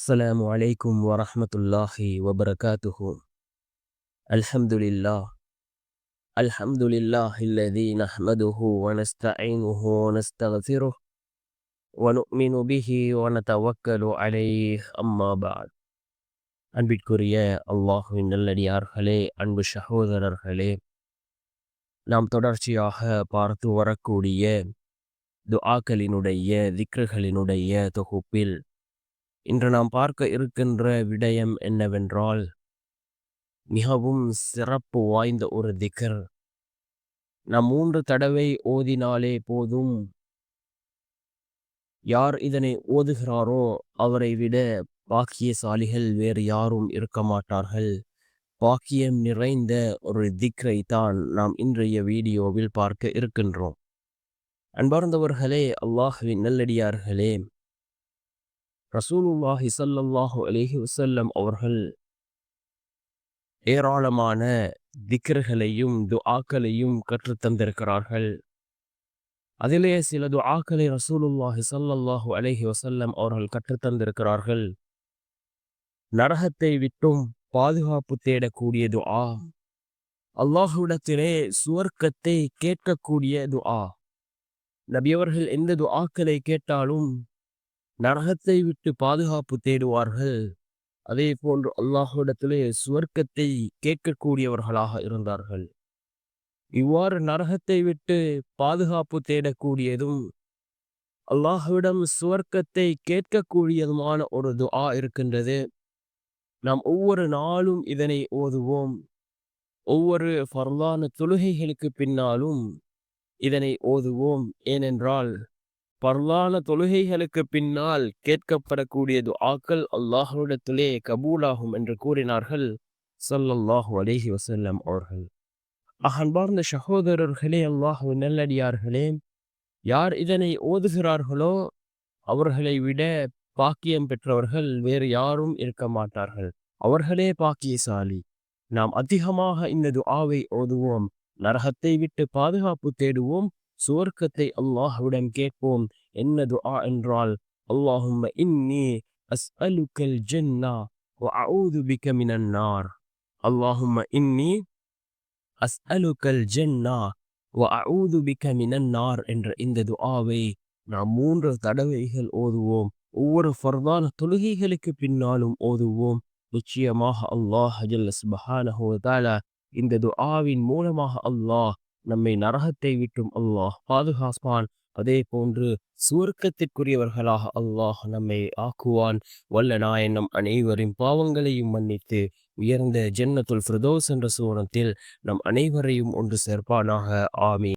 السلام عليكم ورحمة الله وبركاته الحمد لله الحمد لله الذي نحمده ونستعينه ونستغفره ونؤمن به ونتوكل عليه أما بعد அன்பிற்குரிய அல்லாஹுவின் நல்லடியார்களே அன்பு சகோதரர்களே நாம் தொடர்ச்சியாக பார்த்து வரக்கூடிய துஆக்களினுடைய திக்ருகளினுடைய தொகுப்பில் இன்று நாம் பார்க்க இருக்கின்ற விடயம் என்னவென்றால் மிகவும் சிறப்பு வாய்ந்த ஒரு திக்கர் நாம் மூன்று தடவை ஓதினாலே போதும். யார் இதனை ஓதுகிறாரோ அவரை விட பாக்கியசாலிகள் வேறு யாரும் இருக்க மாட்டார்கள். பாக்கியம் நிறைந்த ஒரு திக்ரை தான் நாம் இன்றைய வீடியோவில் பார்க்க இருக்கின்றோம். அன்பார்ந்தவர்களே அல்லாஹுவின் நல்லடியார்களே ரசூலுல்லாஹி சல்லல்லாஹு அலேஹி வசல்லம் அவர்கள் ஏராளமான திக்ர்களையும் துஆக்களையும் கற்றுத்தந்திருக்கிறார்கள் அதிலே சில துஆக்களை ரசூலுல்லாஹி சல்லல்லாஹு அலேஹி வசல்லம் அவர்கள் கற்றுத்தந்திருக்கிறார்கள் நரகத்தை விட்டும் பாதுகாப்பு தேடக்கூடிய துஆ அல்லாஹுவிடத்திலே சுவர்க்கத்தை கேட்கக்கூடிய துஆ. நபியவர்கள் எந்த துஆக்களை கேட்டாலும் நரகத்தை விட்டு பாதுகாப்பு தேடுவார்கள். அதே போன்று அல்லாஹுடத்திலே சுவர்க்கத்தை கேட்கக்கூடியவர்களாக இருந்தார்கள். இவ்வாறு நரகத்தை விட்டு பாதுகாப்பு தேடக்கூடியதும் அல்லாஹுவிடம் சுவர்க்கத்தை கேட்கக்கூடியதுமான ஒரு துஆ இருக்கின்றது. நாம் ஒவ்வொரு நாளும் இதனை ஓதுவோம். ஒவ்வொரு ஃபர்லான தொழுகைகளுக்கு பின்னாலும் இதனை ஓதுவோம். ஏனென்றால் பரலான தொழுகைகளுக்கு பின்னால் கேட்கப்படக்கூடிய துஆக்கள் அல்லாஹுடத்திலே கபூலாகும் என்று கூறினார்கள் சல்லல்லாஹு அலேஹி வசல்லம் அவர்கள். அகன்பார்ந்த சகோதரர்களே அல்லாஹு நல்லடியார்களே யார் இதனை ஓதுகிறார்களோ அவர்களை விட பாக்கியம் பெற்றவர்கள் வேறு யாரும் இருக்க மாட்டார்கள். அவர்களே பாக்கியசாலி. நாம் அதிகமாக இந்த துஆவை ஓதுவோம். நரகத்தை விட்டு பாதுகாப்பு தேடுவோம். சுவர்க்கத்தை அல்லாஹ்விடம் கேட்போம் என்ன துஆ என்றால் அல்லாஹும்ம இன்னி அஸ்அலுக்கல் ஜன்னா وأعوذ بك من النار اللهم إني அஸ்அலுக்கல் ஜன்னா وأعوذ بك من النار என்ற இந்த துஆவை நாம் மூன்று தடவைகள் ஓதுவோம் ஒவ்வொரு ஃபர்தான தொழுகைகளுக்கு பின்னாலும் ஓதுவோம் நிச்சயமாக அல்லாஹ் ஜல்ல சுபஹானஹு வ இந்த துஆவின் மூலமாக அல்லாஹ் நம்மை நரகத்தை விட்டும் அல்லாஹ் பாதுகாப்பான். அதே போன்று சுவர்க்கத்திற்குரியவர்களாக அல்லாஹ் நம்மை ஆக்குவான். வல்ல நாயன் நம் அனைவரின் பாவங்களையும் மன்னித்து உயர்ந்த ஜென்னத்துல் ஃபிரதோஸ் என்ற சூனத்தில் நம் அனைவரையும் ஒன்று சேர்ப்பானாக. ஆமி